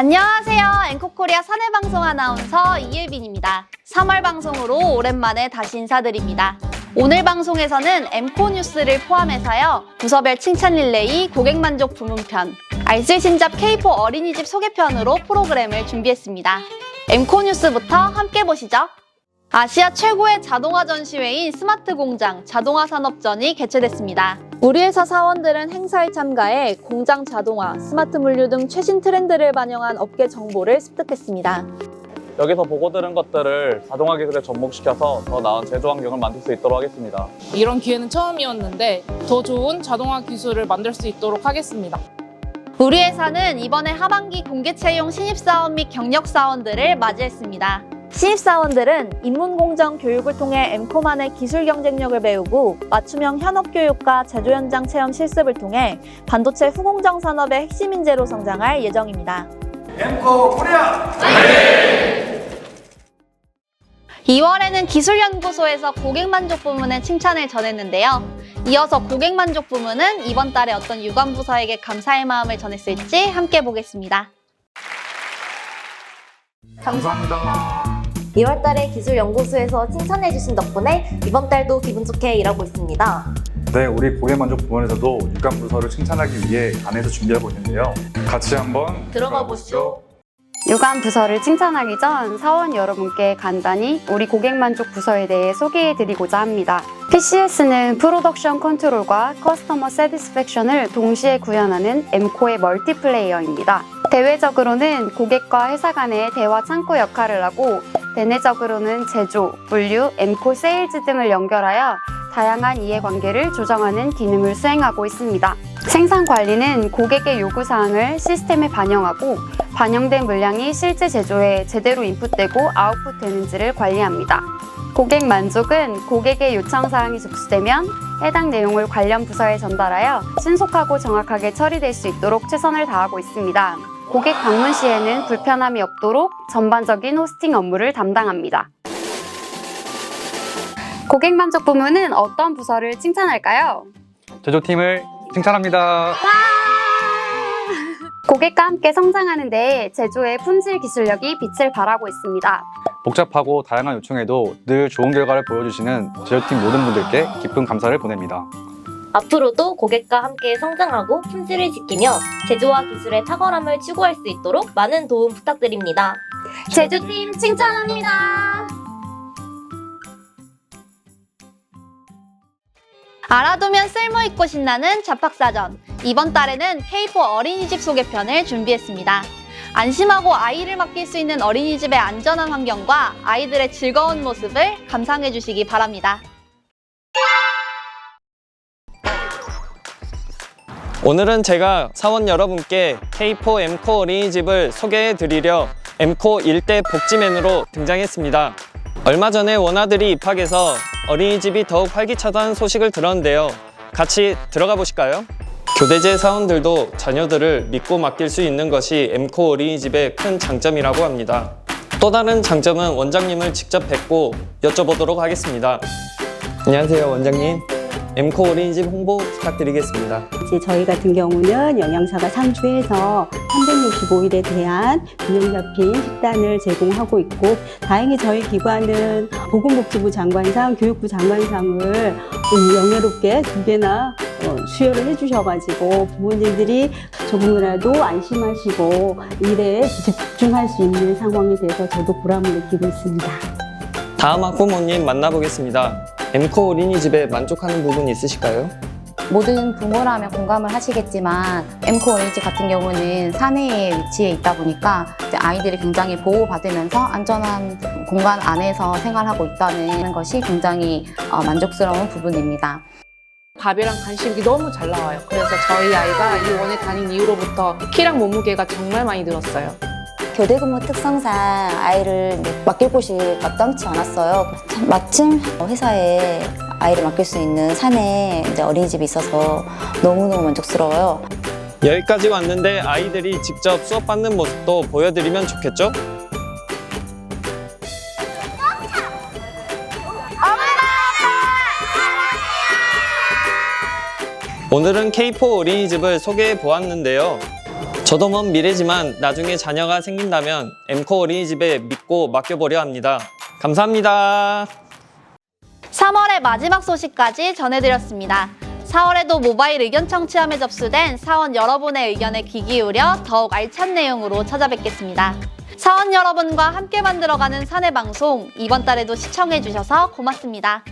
안녕하세요. 앵코코리아 사내방송 아나운서 이예빈입니다. 3월 방송으로 오랜만에 다시 인사드립니다. 오늘 방송에서는 엠코 뉴스를 포함해서요. 부서별 칭찬 릴레이, 고객 만족 부문편, 알쓸신잡 K4 어린이집 소개편으로 프로그램을 준비했습니다. 엠코 뉴스부터 함께 보시죠. 아시아 최고의 자동화 전시회인 스마트 공장 자동화 산업전이 개최됐습니다. 우리 회사 사원들은 행사에 참가해 공장 자동화, 스마트 물류 등 최신 트렌드를 반영한 업계 정보를 습득했습니다. 여기서 보고 들은 것들을 자동화 기술에 접목시켜서 더 나은 제조 환경을 만들 수 있도록 하겠습니다. 이런 기회는 처음이었는데 더 좋은 자동화 기술을 만들 수 있도록 하겠습니다. 우리 회사는 이번에 하반기 공개 채용 신입 사원 및 경력 사원들을 맞이했습니다. 신입사원들은 입문공정 교육을 통해 엠코만의 기술 경쟁력을 배우고 맞춤형 현업 교육과 제조 현장 체험 실습을 통해 반도체 후공정 산업의 핵심 인재로 성장할 예정입니다. 엠코 코리아 2월에는 기술연구소에서 고객만족 부문의 칭찬을 전했는데요. 이어서 고객만족 부문은 이번 달에 어떤 유관부서에게 감사의 마음을 전했을지 함께 보겠습니다. 감사합니다 2월달에 기술연구소에서 칭찬해주신 덕분에 이번 달도 기분 좋게 일하고 있습니다. 네 우리 고객만족 부문에서도 육감 부서를 칭찬하기 위해 안에서 준비하고 있는데요 같이 한번 들어가 보시죠. 유관 부서를 칭찬하기 전 사원 여러분께 간단히 우리 고객 만족 부서에 대해 소개해 드리고자 합니다. PCS는 프로덕션 컨트롤과 커스터머 세티스팩션을 동시에 구현하는 엠코의 멀티플레이어입니다. 대외적으로는 고객과 회사 간의 대화 창구 역할을 하고 대내적으로는 제조, 물류, 엠코 세일즈 등을 연결하여 다양한 이해관계를 조정하는 기능을 수행하고 있습니다. 생산 관리는 고객의 요구사항을 시스템에 반영하고 반영된 물량이 실제 제조에 제대로 인풋되고 아웃풋되는지를 관리합니다. 고객 만족은 고객의 요청사항이 접수되면 해당 내용을 관련 부서에 전달하여 신속하고 정확하게 처리될 수 있도록 최선을 다하고 있습니다. 고객 방문 시에는 불편함이 없도록 전반적인 호스팅 업무를 담당합니다. 고객 만족 부문은 어떤 부서를 칭찬할까요? 제조팀을 칭찬합니다. 고객과 함께 성장하는데 제조의 품질 기술력이 빛을 발하고 있습니다. 복잡하고 다양한 요청에도 늘 좋은 결과를 보여주시는 제조팀 모든 분들께 깊은 감사를 보냅니다. 앞으로도 고객과 함께 성장하고 품질을 지키며 제조와 기술의 탁월함을 추구할 수 있도록 많은 도움 부탁드립니다. 제조팀 칭찬합니다. 알아두면 쓸모있고 신나는 잡학사전. 이번 달에는 K4 어린이집 소개편을 준비했습니다. 안심하고 아이를 맡길 수 있는 어린이집의 안전한 환경과 아이들의 즐거운 모습을 감상해 주시기 바랍니다. 오늘은 제가 사원 여러분께 K4 엠코 어린이집을 소개해 드리려 엠코 일대 복지맨으로 등장했습니다. 얼마 전에 원아들이 입학해서 어린이집이 더욱 활기차다는 소식을 들었는데요. 같이 들어가 보실까요? 교대제 사원들도 자녀들을 믿고 맡길 수 있는 것이 엠코 어린이집의 큰 장점이라고 합니다. 또 다른 장점은 원장님을 직접 뵙고 여쭤보도록 하겠습니다. 안녕하세요, 원장님. 엠코 어린이집 홍보 부탁드리겠습니다. 이제 저희 같은 경우는 영양사가 상주해서 365일에 대한 균형 잡힌 식단을 제공하고 있고 다행히 저희 기관은 보건복지부 장관상, 교육부 장관상을 음, 영예롭게 두 개나 어, 수여를 해주셔가지고 부모님들이 조금이라도 안심하시고 일에 집중할 수 있는 상황이 돼서 저도 보람을 느끼고 있습니다. 다음 학부모님 만나보겠습니다. 엠코 어린이집에 만족하는 부분 있으실까요? 모든 부모라면 공감을 하시겠지만 엠코 어린이집 같은 경우는 사내에 위치해 있다 보니까 이제 아이들이 굉장히 보호받으면서 안전한 공간 안에서 생활하고 있다는 것이 굉장히 어, 만족스러운 부분입니다. 밥이랑 간식이 너무 잘 나와요. 그래서 저희 아이가 이 원에 다닌 이후로부터 키랑 몸무게가 정말 많이 늘었어요. 교대 근무 특성상 아이를 맡길 곳이 마땅치 않았어요. 참 마침 회사에 아이를 맡길 수 있는 사내 이제 어린이집이 있어서 너무너무 만족스러워요. 여기까지 왔는데 아이들이 직접 수업 받는 모습도 보여드리면 좋겠죠? 오늘은 K4 어린이집을 소개해 보았는데요. 저도 먼 미래지만 나중에 자녀가 생긴다면 엠코 어린이집에 믿고 맡겨보려 합니다. 감사합니다. 3월의 마지막 소식까지 전해드렸습니다. 4월에도 모바일 의견 청취함에 접수된 사원 여러분의 의견에 귀 기울여 더욱 알찬 내용으로 찾아뵙겠습니다. 사원 여러분과 함께 만들어가는 사내 방송 이번 달에도 시청해주셔서 고맙습니다.